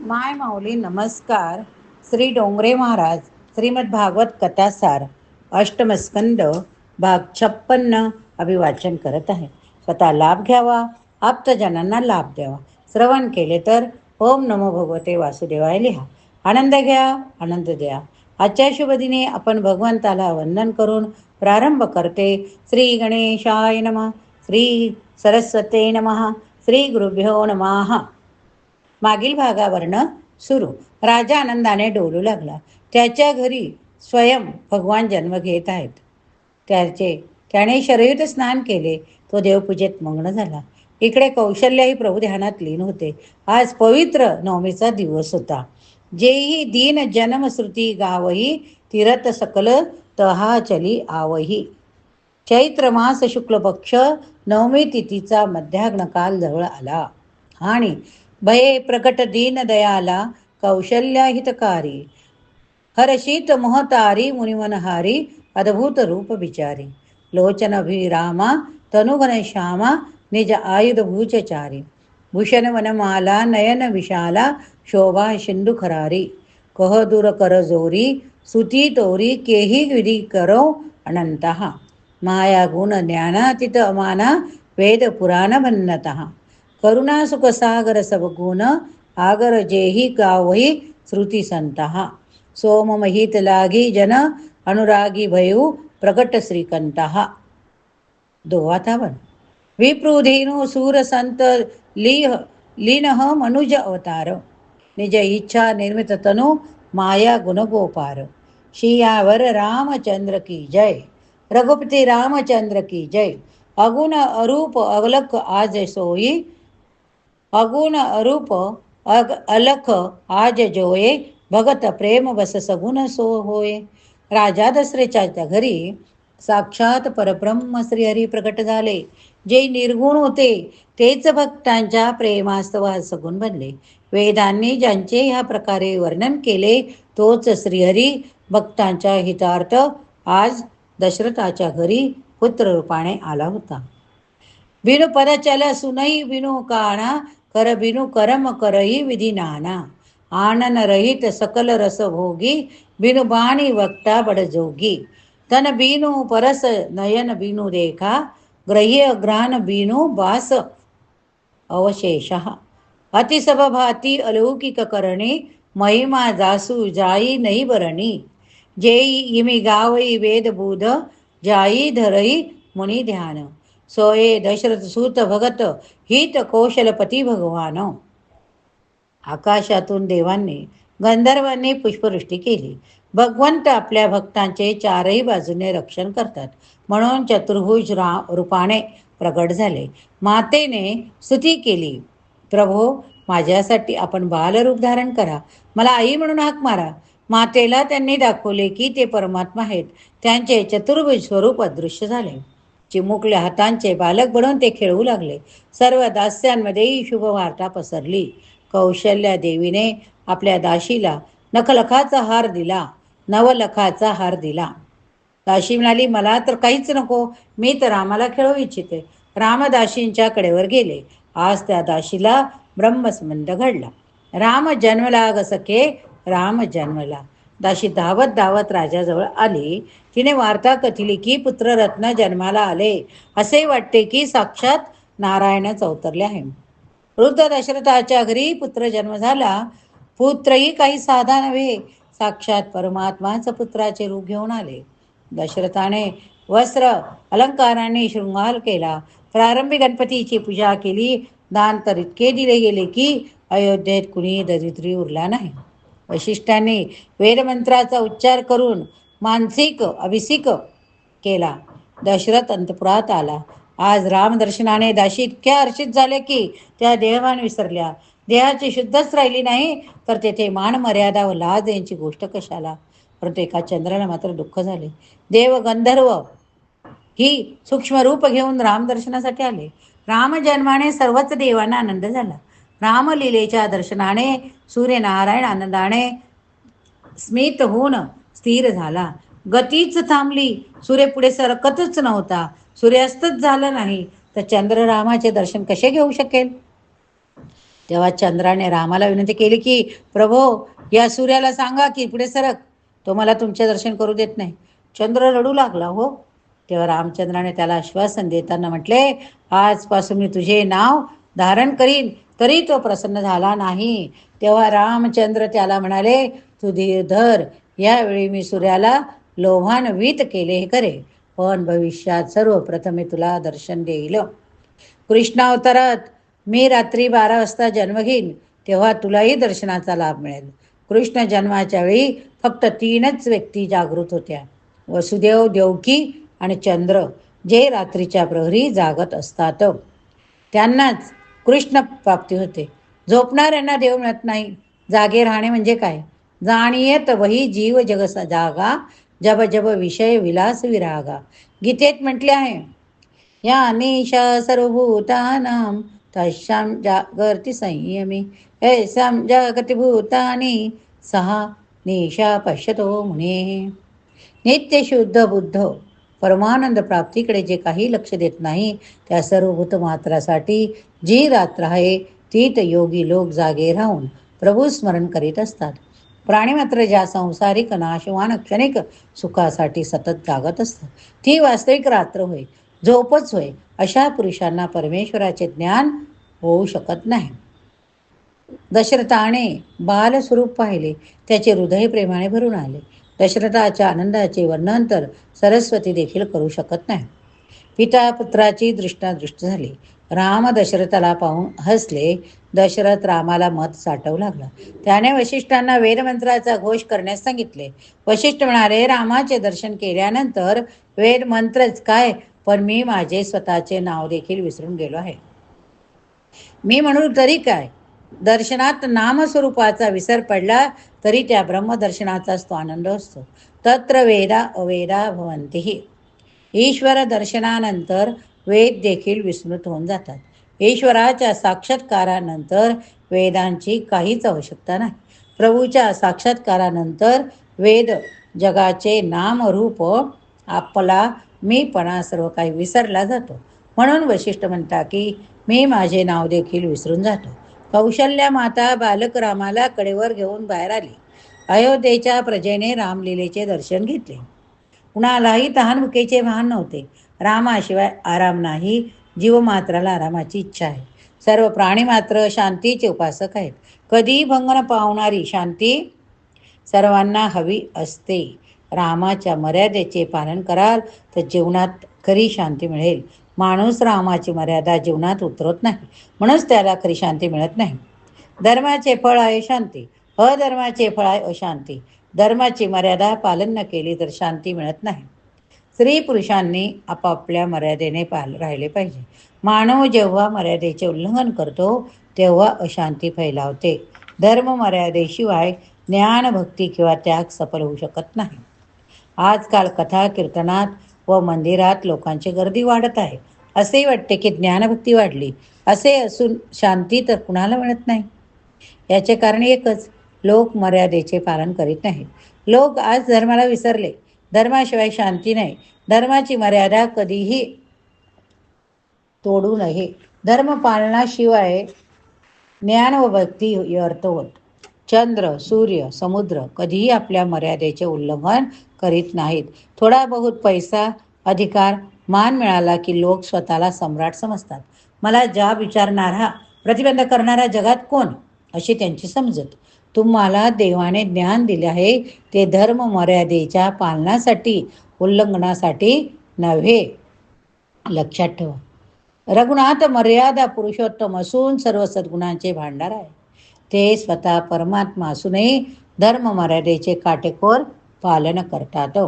माय माऊली नमस्कार. श्री डोंगरे महाराज श्रीमद भागवत कथासार अष्टमस्कंद भाग छप्पन्न अभिवाचन करत आहे. स्वतः लाभ घ्यावा आप्तजनांना लाभ द्यावा. श्रवण केले तर ओम नमो भगवते वासुदेवाय लिहा. आनंद घ्या आनंद द्या. आजच्या शुभदिनी आपण भगवंताला वंदन करून प्रारंभ करते. श्री गणेशाय नम श्री सरस्वते नमः श्री गुरुभ्यो नमः. मागील भागावरनं सुरू. राजा आनंदाने डोलू लागला. त्याच्या घरी स्वयं भगवान जन्म घेत आहेत. त्याचे त्याने शरयुत स्नान केले. तो देवपूजेत मग्न झाला. इकडे कौशल्याही प्रभू ध्यानात लीन होते. आज पवित्र नवमीचा दिवस होता. जेही दीन जन्मश्रुती गावही तीरथ सकल तहा चली आवही. चैत्र मास शुक्ल पक्ष नवमी तिथीचा मध्याग्न काल जवळ आला. आणि भये प्रकट दीन दयाला कौशल्या हितकारी हरशीत मोहतारी मुनिमनहारी अद्भुत रूप विचारी। लोचन अभिरामा तनुघन श्यामा निज आयुध भूचचारी भूषण वनमाला नयन विशाला शोभा सिंधू खरारी कह दूर कर जोरी सुती तोरी केही विधी करो अनंत माया गुण ज्ञानातीत अमाना वेद पुराण भन्नतः करुणा सुख सागर सब गुण आगर जेही गावही श्रुती संतहा सोम महित लागी जन अनुरागी भयू प्रकट श्रीकंतहा दोवातावन विप्रुधेनु सूर संत लीह लीनह मनुज अवतार निज इच्छा निर्मित तनु माया गुणगोपार शियावर रामचंद्र की जय रघुपती रामचंद्र की जय अगुण अरूप अगुण अरूप अग अलख आज जोये भगत प्रेम बस सगुण सो होय. राजा दसरेच्या घरी साक्षात परब्रह्म श्रीहरी प्रकट झाले. जे निर्गुण होते तेच भक्तांच्या प्रेमास्तवा सगुण बनले. वेदांनी ज्यांचे ह्या प्रकारे वर्णन केले तोच श्रीहरी भक्तांच्या हितार्थ आज दशरथाच्या घरी पुत्र रूपाने आला होता. बिनु पदचल सुनई विनू काणा कर बिनु करम करही विधी नाना आनन रहित सकल रस भोगी बिनु बाणी वक्ता बडजोगी तन बिनु परस नयन बिनु देखा ग्रह्य ग्रान बिनु बास अवशेष अतिसभभाती अलौकिक करणे महिमा जासू जाई नाही बरणी जेई इमी गावई वेदबूध जाई धरई मुनी ध्यान सोये दशरथ सूत भगत हित कौशलपती भगवान. आकाशातून देवांनी गंधर्वांनी पुष्पवृष्टी केली. भगवंत आपल्या भक्तांचे चारही बाजूने रक्षण करतात. म्हणून चतुर्भुज रा रूपाने प्रगट झाले. मातेने स्तुती केली. प्रभो माझ्यासाठी आपण बालरूप धारण करा. मला आई म्हणून हाक मारा. मातेला त्यांनी दाखवले की ते परमात्मा आहेत. त्यांचे चतुर्भुज स्वरूप अदृश्य झाले. चिमुकल्या हातांचे बालक बनवून ते खेळू लागले. सर्व दास्यांमध्येही शुभ वार्ता पसरली. कौशल्या देवीने आपल्या दाशीला नखलखाचा हार दिला. नवलखाचा हार दिला. दाशी म्हणाली मला तर काहीच नको. मी तर रामाला खेळू इच्छिते. रामदाशींच्या कडेवर गेले. आज त्या दाशीला ब्रह्मसंबंध घडला. राम जन्मला ग सखे राम जन्मला. दाशी धावत धावत राजाजवळ आली. तिने वार्ता कथिली की पुत्ररत्न जन्माला आले? असे वाटते की साक्षात नारायणच अवतरले आहे. वृद्ध दशरथाच्या घरी पुत्र जन्म झाला. पुत्रही काही साधा नव्हे. साक्षात परमात्माच पुत्राचे रूप घेऊन आले. दशरथाने वस्त्र अलंकाराने शृंगार केला. प्रारंभी गणपतीची पूजा केली. दान तर इतके दिले गेले की अयोध्येत कुणी दरिद्री उरला नाही. वैशिष्ट्यांनी वेदमंत्राचा उच्चार करून मानसिक अभिसिक केला. दशरथ अंतपुरात आला. आज रामदर्शनाने दाशी इतक्या हर्षित झाले की त्या देहवान विसरल्या. देहाची शुद्धच राहिली नाही तर तेथे मान मर्यादा व लाज यांची गोष्ट कशाला? परंतु एका चंद्राला मात्र दुःख झाले. देव गंधर्व ही सूक्ष्म रूप घेऊन रामदर्शनासाठी आले. रामजन्माने सर्वच देवांना आनंद झाला. रामलीलेच्या दर्शनाने सूर्यनारायण आनंदाने स्मित होऊन स्थिर झाला. गतीच थांबली. सूर्य पुढे सरकतच नव्हता. सूर्यास्तच झाला नाही तर चंद्ररामाचे दर्शन कसे घेऊ शकेल? तेव्हा चंद्राने रामाला विनंती केली की प्रभो या सूर्याला सांगा की पुढे सरक. तो मला तुमचे दर्शन करू देत नाही. चंद्र रडू लागला हो. तेव्हा रामचंद्राने त्याला आश्वासन देताना म्हटले आजपासून मी तुझे नाव धारण करीन. तरी तो प्रसन्न झाला नाही. तेव्हा रामचंद्र त्याला म्हणाले तू धीर धर. यावेळी मी सूर्याला लोभान्वित केले हे करे. पण भविष्यात सर्वप्रथम मी तुला दर्शन देईल. कृष्णावतारात मी रात्री बारा वाजता जन्म घेईन. तेव्हा तुलाही दर्शनाचा लाभ मिळेल. कृष्ण जन्माच्या वेळी फक्त तीनच व्यक्ती जागृत होत्या. वसुदेव देवकी आणि चंद्र जे रात्रीच्या प्रहरी जागत असतात. त्यांनाच कृष्ण प्राप्ती होते. झोपणाऱ्यांना देव मिळत नाही. जागे राहणे म्हणजे काय? जाणीयत वही जीव जग जागा जब जब विषय विलास विरागा. गीतेत म्हटले आहे या निशा सर्वभूतानां तशां जागर्ती संयमी. ऐसां जागती भूतानी सहा निशा पश्यतो मुने. नित्य शुद्ध बुद्ध परमानंद प्राप्तीकडे जे काही लक्ष देत नाही त्या सर्व भूतमात्रासाठी जी रात्र आहे तीत योगी लोक जागे राहून प्रभू स्मरण करीत असतात. प्राणी मात्र ज्या संसारिक नाशवान क्षणिक सुखासाठी सतत जागत असतात. ती वास्तविक रात्र होय झोपच होय अशा पुरुषांना परमेश्वराचे ज्ञान होऊ शकत नाही. दशरथाने बालस्वरूप पाहिले त्याचे हृदय प्रेमाने भरून आले. दशरथाच्या आनंदाचे वर्णन तर सरस्वती देखील करू शकत नाही. पिता पुत्राची दृष्टादृष्ट झाली. राम दशरथाला पाहून हसले. दशरथ रामाला मत साठवू लागला. त्याने वशिष्ठांना वेदमंत्राचा घोष करण्यास सांगितले. वशिष्ठ म्हणाले रामाचे दर्शन केल्यानंतर वेदमंत्रच काय? पण मी माझे स्वतःचे नाव देखील विसरून गेलो आहे. मी म्हणून तरी काय? दर्शनात नामस्वरूपाचा विसर पडला तरी त्या ब्रह्मदर्शनाचाच तो आनंद असतो. तत्र वेदा अवेदा भवंतीही ईश्वर दर्शनानंतर वेद देखील विस्मृत होऊन जातात. ईश्वराच्या साक्षात्कारानंतर वेदांची काहीच आवश्यकता नाही. प्रभूच्या साक्षात्कारानंतर वेद जगाचे नामरूप आपला मीपणा सर्व काही विसरला जातो. म्हणून वशिष्ठ म्हणता की मी माझे नाव देखील विसरून जातो. कौशल्या माता बालक रामाला कडेवर घेऊन बाहेर आली. अयोध्येच्या प्रजेने रामलीलेचे दर्शन घेतले. कुणालाही तहानभुकेचे भान नव्हते. रामाशिवाय आराम नाही जीवमात्राला आरामाची इच्छा आहे. सर्व प्राणी मात्र शांतीचे उपासक आहेत. कधीही भंग न पावणारी शांती सर्वांना हवी असते. रामाच्या मर्यादेचे पालन कराल तर जीवनात खरी शांती मिळेल. माणूस रामाची मर्यादा जीवनात उतरत नाही. म्हणूनच त्याला खरी शांती मिळत नाही. धर्माचे फळ आहे शांती. अधर्माचे फळ आहे अशांती. धर्माची मर्यादा पालन न केली तर शांती मिळत नाही. स्त्री पुरुषांनी आपापल्या मर्यादेने पाल राहिले पाहिजे. मानव जेव्हा मर्यादेचे उल्लंघन करतो तेव्हा अशांती फैलावते. धर्म मर्यादेशिवाय ज्ञान भक्ती किंवा त्याग सफल होऊ शकत नाही. आजकाल कथा कीर्तनात व मंदिरात लोकांची गर्दी वाढत आहे. असेही वाटते की ज्ञानभक्ती वाढली. असे असून शांती तर कुणाला मिळत नाही. याचे कारण एकच लोक मर्यादेचे पालन करीत नाहीत. लोक आज धर्माला विसरले. धर्माशिवाय शांती नाही. धर्माची मर्यादा कधीही तोडू नये. धर्म पालनाशिवाय ज्ञान व भक्ती व्यर्थ होत. चंद्र सूर्य समुद्र कधीही आपल्या मर्यादेचे उल्लंघन करीत नाहीत. थोडा बहुत पैसा अधिकार मान मिळाला की लोक स्वतःला सम्राट समजतात. मला ज्या विचारणारा प्रतिबंध करणारा जगात कोण? अशी त्यांची समजत. तुम्हाला देवाने ज्ञान दिले आहे ते धर्म मर्यादेच्या पालनासाठी उल्लंघनासाठी नव्हे. लक्षात ठेवा. रघुनाथ मर्यादा पुरुषोत्तम असून सर्व सद्गुणांचे भांडार आहे ते स्वतः परमात्मा असूनही धर्म मर्यादेचे काटेकोर पालन करतात.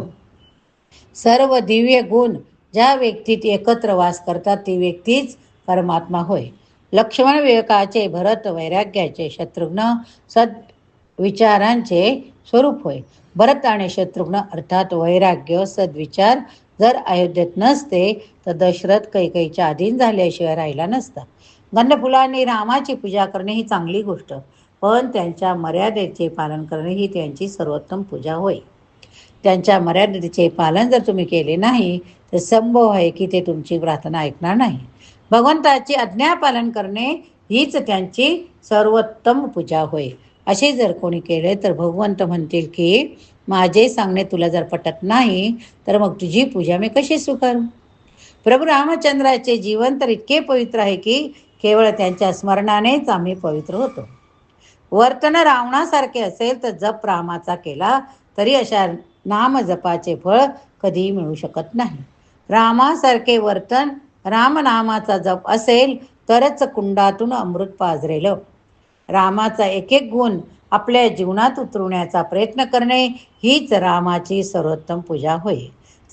सर्व दिव्य गुण ज्या व्यक्तीत एकत्र वास करतात ती व्यक्तीच परमात्मा होय. लक्ष्मण विवेकाचे भरत वैराग्याचे शत्रुघ्न सद विचारांचे स्वरूप होय. भरत आणि शत्रुघ्न अर्थात वैराग्य सद्विचार जर अयोध्येत नसते तर दशरथ कैकईच्या अधीन झाल्याशिवाय राहिला नसता. गंधफुलांनी रामाची पूजा करणे ही चांगली गोष्ट पण त्यांच्या मर्यादेचे पालन करणे ही त्यांची सर्वोत्तम पूजा होय. त्यांच्या मर्यादेचे पालन जर तुम्ही केले नाही तर संभव आहे की ते तुमची प्रार्थना ऐकणार नाही. भगवंताची आज्ञा पालन करणे हीच त्यांची सर्वोत्तम पूजा होय. असे जर कोणी केले तर भगवंत म्हणतील की माझे सांगणे तुला जर पटत नाही तर मग तुझी पूजा मी कशी स्वीकारू? प्रभू रामचंद्राचे जीवन तर इतके पवित्र आहे की केवळ त्यांच्या स्मरणानेच आम्ही पवित्र होतो. वर्तन रावणासारखे असेल तर जप रामाचा केला तरी अशा नामजपाचे फळ कधीही मिळू शकत नाही. रामासारखे वर्तन रामनामाचा जप असेल तरच कुंडातून अमृत पाजरेलं. रामाचा एक एक गुण आपल्या जीवनात उतरवण्याचा प्रयत्न करणे हीच रामाची सर्वोत्तम पूजा होय.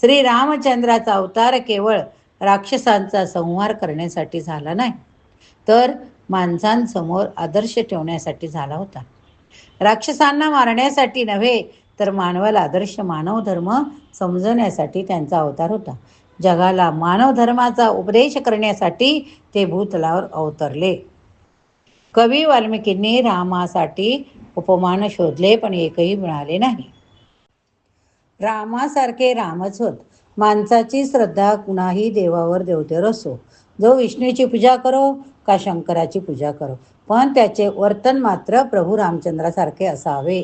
श्री रामचंद्राचा अवतार केवळ राक्षसांचा संहार करण्यासाठी झाला नाही. तर माणसांसमोर आदर्श ठेवण्यासाठी झाला होता. राक्षसांना मारण्यासाठी नव्हे तर मानवाला आदर्श मानव धर्म समजवण्यासाठी त्यांचा अवतार होता. जगाला मानव धर्माचा उपदेश करण्यासाठी ते भूतलावर अवतरले. कवी वाल्मिकींनी रामासाठी उपमान शोधले पण एकही मिळाले नाही. रामासारखे रामच होत. माणसाची श्रद्धा कुणाही देवावर देवतेवर असो. जो विष्णूची पूजा करो का शंकराची पूजा करो. पण त्याचे वर्तन मात्र प्रभू रामचंद्रासारखे असावे.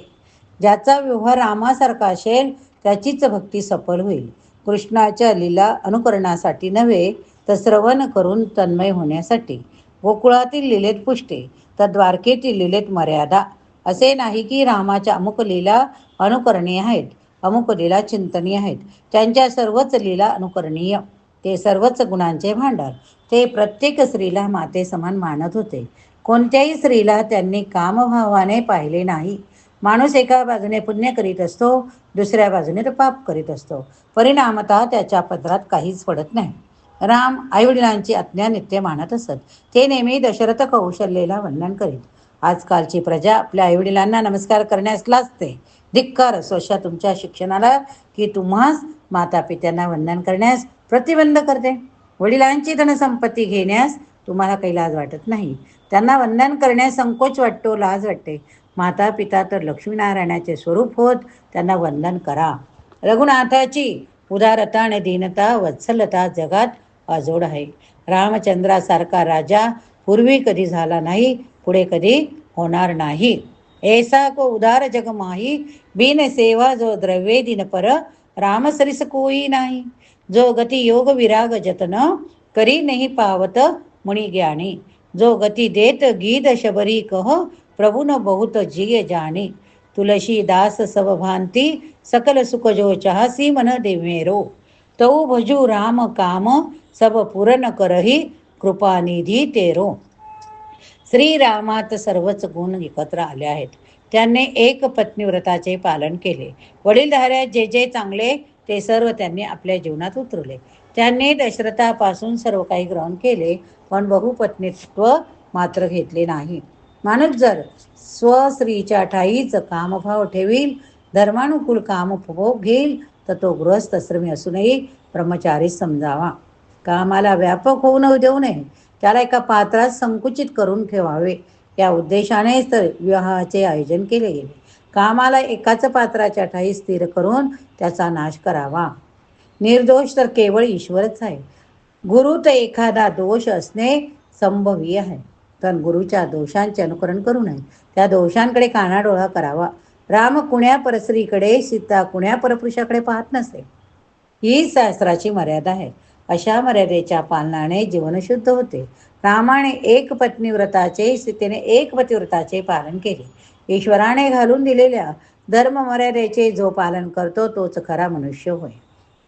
ज्याचा व्यवहार रामासारखा असेल त्याचीच भक्ती सफल होईल. कृष्णाच्या लीला अनुकरणासाठी नव्हे तर श्रवण करून तन्मय होण्यासाठी. गोकुळातील लिलेत पुष्टे तर द्वारकेतील लिलेत मर्यादा. असे नाही की रामाच्या अमुक लीला अनुकरणीय आहेत अमुक लीला चिंतनीय आहेत. त्यांच्या सर्वच लीला अनुकरणीय. ते सर्वच गुणांचे भांडार. ते प्रत्येक स्त्रीला माते समान मानत होते. कोणत्याही स्त्रीला त्यांनी कामभावाने पाहिले नाही. माणूस एका बाजूने पुण्य करीत असतो दुसऱ्या बाजूने तो पाप करीत असतो. परिणामतः त्याच्या पदरात काहीच पडत नाही. राम आईवडिलांची आज्ञा नित्य मानत असत. ते नेहमी दशरथ कौशल्येला वंदन करीत. आजकालची प्रजा आपल्या आईवडिलांना नमस्कार करण्यास लाजते धिक्कार असो अशा तुमच्या शिक्षणाला की तुम्हास माता पित्यांना वंदन करण्यास प्रतिबंध करते. वडिलांची धनसंपत्ती घेण्यास तुम्हाला काही लाज वाटत नाही. त्यांना वंदन करण्यास संकोच वाटतो लाज वाटते. माता पिता तर लक्ष्मीनारायणाचे स्वरूप होत त्यांना वंदन करा. रघुनाथाची उदारता आणि दीनता वत्सलता जगात अजोड आहे. रामचंद्रासारखा राजा पूर्वी कधी झाला नाही पुढे कधी होणार नाही. ऐसा को उदार जग माही बिन सेवा जो द्रव्ये दिन पर रामसरिस कोई नाही. जो गती योग विराग जतन करी नाही पावत मुनी ज्ञानी. जो गती देत गीत शबरी कह प्रभुन बहुत जिय जानी. तुलसी दास सब भांती सकल सुख जो चाहसी मन देवेरो. तौ भजू राम काम सब पुरन करही कृपानिधी तेरो. श्रीरामात सर्वच गुण एकत्र आले आहेत. त्यांनी एक पत्नीव्रताचे पालन केले. वडीलधाऱ्या जे जे चांगले ते सर्व त्यांनी आपल्या जीवनात उतरवले. त्यांनी दशरथापासून सर्व काही ग्रहण केले पण बहुपत्नीत्व मात्र घेतले नाही. माणूस जर स्वस्त्रीच्या ठाईच कामभाव ठेवील धर्मानुकूल काम उपभोग घेईल तर तो गृहस्थश्रमी असूनही ब्रह्मचारी समजावा. कामाला व्यापक होऊ न देऊ नये. त्याला एका पात्रात संकुचित करून ठेवावे. या उद्देशानेच तर विवाहाचे आयोजन केले गेले. कामाला एकाच पात्राच्या ठाई स्थिर करून त्याचा नाश करावा. निर्दोष तर केवळ ईश्वरच आहे. गुरु तर एखादा दोष असणे संभवी आहे. पण गुरुच्या दोषांचे अनुकरण करू नये. त्या दोषांकडे कानाडोळा करावा. राम कुण्या परस्त्रीकडे सीता कुण्या परपुरुषाकडे पाहत नसे. ही शास्त्राची मर्यादा आहे. अशा मर्यादेच्या पालनाने जीवन शुद्ध होते. रामाने एक पत्नी व्रताचे सीतेने एक पतिव्रताचे पालन केले. ईश्वराने घालून दिलेल्या धर्म मर्यादेचे जो पालन करतो तोच खरा मनुष्य होय.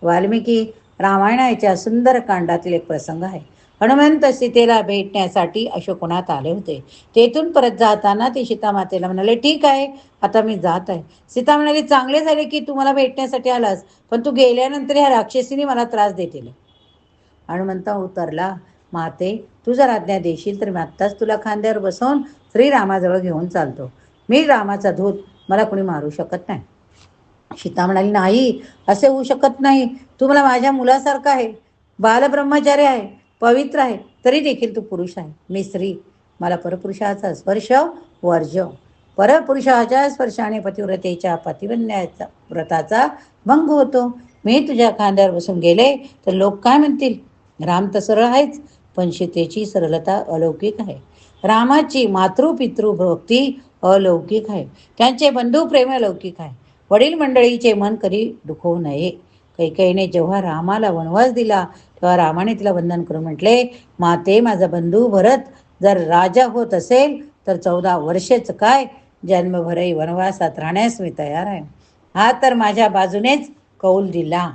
वाल्मिकी रामायणाच्या सुंदर कांडातील एक प्रसंग आहे. हनुमंत सीतेला भेटण्यासाठी अशोकवनात आले होते. तेथून परत जाताना ते सीतामातेला म्हणाले ठीक आहे आता मी जात आहे. सीता म्हणाली चांगले झाले की तू मला भेटण्यासाठी आलास पण तू गेल्यानंतर ह्या राक्षसीने मला त्रास देतील. हनुमंत उतरला. माते तू जर आज्ञा देशील तर मी आत्ताच तुला खांद्यावर बसवून श्रीरामाजवळ घेऊन चालतो. मी रामाचा धूत मला कोणी मारू शकत नाही. सीता म्हणाली नाही असे होऊ शकत नाही. तू मला माझ्या मुलासारखा आहे. बालब्रह्मचारी आहे. पवित्र आहे. तरी देखील तू पुरुष आहे. मी स्त्री. मला परपुरुषाचा स्पर्श वर्ज. परपुरुषाच्या स्पर्शाने पतिव्रतेच्या पतिवन्याचा व्रताचा भंग होतो. मी तुझ्या खांद्यावर बसून गेले तर लोक काय म्हणतील? राम तर सरळ आहेच पण सीतेची सरलता अलौकिक आहे. रामाची मातृपितृ भक्ती अलौकिक आहे. त्यांचे बंधू प्रेम अलौकिक आहे. वडील मंडळीचे मन कधी दुखवू नये. कैकेईने जेव्हा रामाला वनवास दिला तेव्हा रामाने तिला वंदन करून म्हटले माते माझा बंधू भरत जर राजा होत असेल तर चौदा वर्षेच काय? जन्मभरही वनवासात राहण्यास मी तयार आहे. हा तर माझ्या बाजूनेच कौल दिला.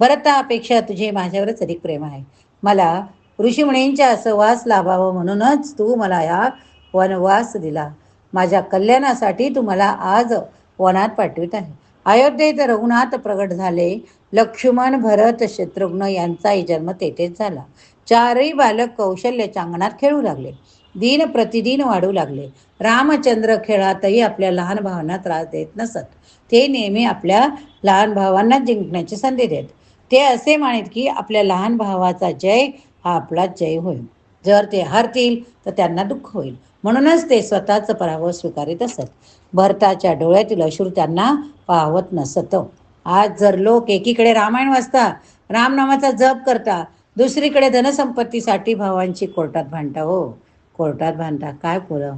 भरतापेक्षा तुझे माझ्यावरच अधिक प्रेम आहे. मला ऋषीमुनींच्या सहवास लाभावं म्हणूनच तू मला या वनवास दिला. माझ्या कल्याणासाठी तू मला आज वनात पाठवित आहे. अयोध्येत रघुनाथ प्रगट झाले. लक्ष्मण भरत शत्रुघ्न यांचाही जन्म तेथेच झाला. चारही बालक कौशल्याच्या अंगणात खेळू लागले. दिन प्रतिदिन वाढू लागले. रामचंद्र खेळातही आपल्या लहान भावांना त्रास देत नसत. ते नेहमी आपल्या लहान भावांना जिंकण्याची संधी देत. ते असे मानित की आपल्या लहान भावाचा जय हा आपला जय होईल. जर ते हरतील तर त्यांना दुःख होईल. म्हणूनच ते स्वतःच पराभव स्वीकारित असत. भरताच्या डोळ्यातील अश्रू त्यांना पाहवत नसत. आज जर लोक एकीकडे रामायण वाचता रामनामाचा जप करता दुसरीकडे धनसंपत्तीसाठी भावांची कोर्टात भांडता हो. कोर्टात भांडता काय पुरं?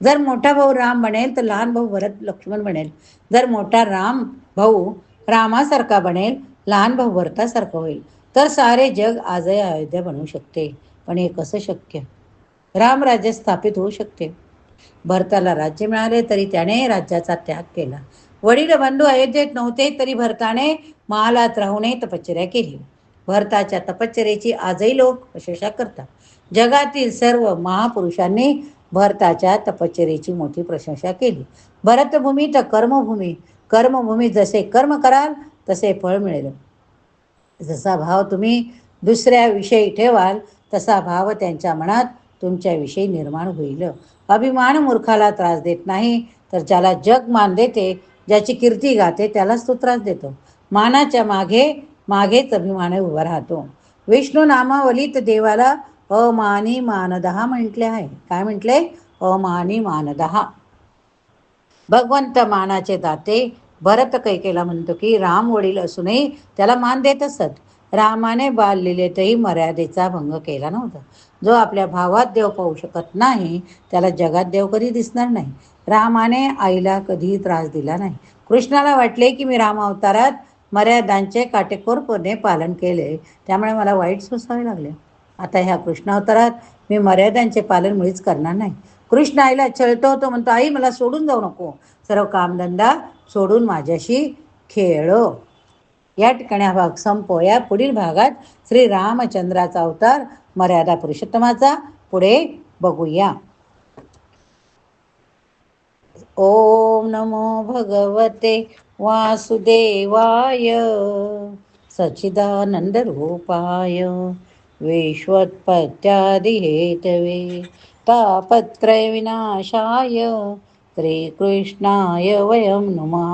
जर मोठा भाऊ राम बनेल तर लहान भाऊ भरत लक्ष्मण बनेल. जर मोठा राम भाऊ रामासारखा बनेल लहान भाऊ भरतासारखा होईल. तर सारे जग आजही अयोध्या बनवू शकते. पण हे कसं शक्य? राम राज्य स्थापित होऊ शकते. भरताला राज्य मिळाले तरी त्याने राज्याचा त्याग केला. वडील बंधू अयोध्येत नव्हते तरी भरताने महालात राहूनही तपश्चर्या केली. भरताच्या तपश्चर्याची आजही लोक प्रशंसा करतात. जगातील सर्व महापुरुषांनी भरताच्या तपश्चर्याची मोठी प्रशंसा केली. भरतभूमी तर कर्मभूमी कर्मभूमी जसे कर्म कराल तसे फळ मिळेल. जसा भाव तुम्ही दुसऱ्याविषयी ठेवाल तसा भाव त्यांच्या मनात तुमच्याविषयी निर्माण होईल. अभिमान मूर्खाला त्रास देत नाही तर ज्याला जग मान देते ज्याची कीर्ती गाते त्यालाच तो त्रास देतो. मानाच्या मागे मागेच अभिमान उभा राहतो. विष्णू नामावलीत देवाला अमानी मानदहा म्हटले आहे. काय म्हटले? अमानी मानदहा भगवंत मानाचे दाते भरत कैकेला म्हणतो की राम वडील असूनही त्याला मान देत असत. रामाने बाललीलेतही मर्यादेचा भंग केला नव्हता. जो आपल्या भावात देव पाहू शकत नाही त्याला जगात देव कधी दिसणार नाही. रामाने आईला कधीही त्रास दिला नाही. कृष्णाला वाटले की मी राम अवतारात मर्यादांचे काटेकोरपणे पालन केले. त्यामुळे मला वाईट सोसावे लागले. आता ह्या कृष्ण अवतारात मी मर्यादांचे पालन मुळीच करणार नाही. कृष्ण आईला छळतो तो म्हणतो आई मला सोडून जाऊ नको. सर्व कामधंदा सोडून माझ्याशी खेळो. या ठिकाणी हा भाग संपवूया. पुढील भागात श्री रामचंद्राचा अवतार मर्यादा पुरुषोत्तमाचा. पुढे बघूया. ओम नमो भगवते वासुदेवाय. सचिदानंद रूपाय. विश्वत्पत्यादिहेतवे तापत्रय विनाशाय श्रीकृष्णाय वयं नुमा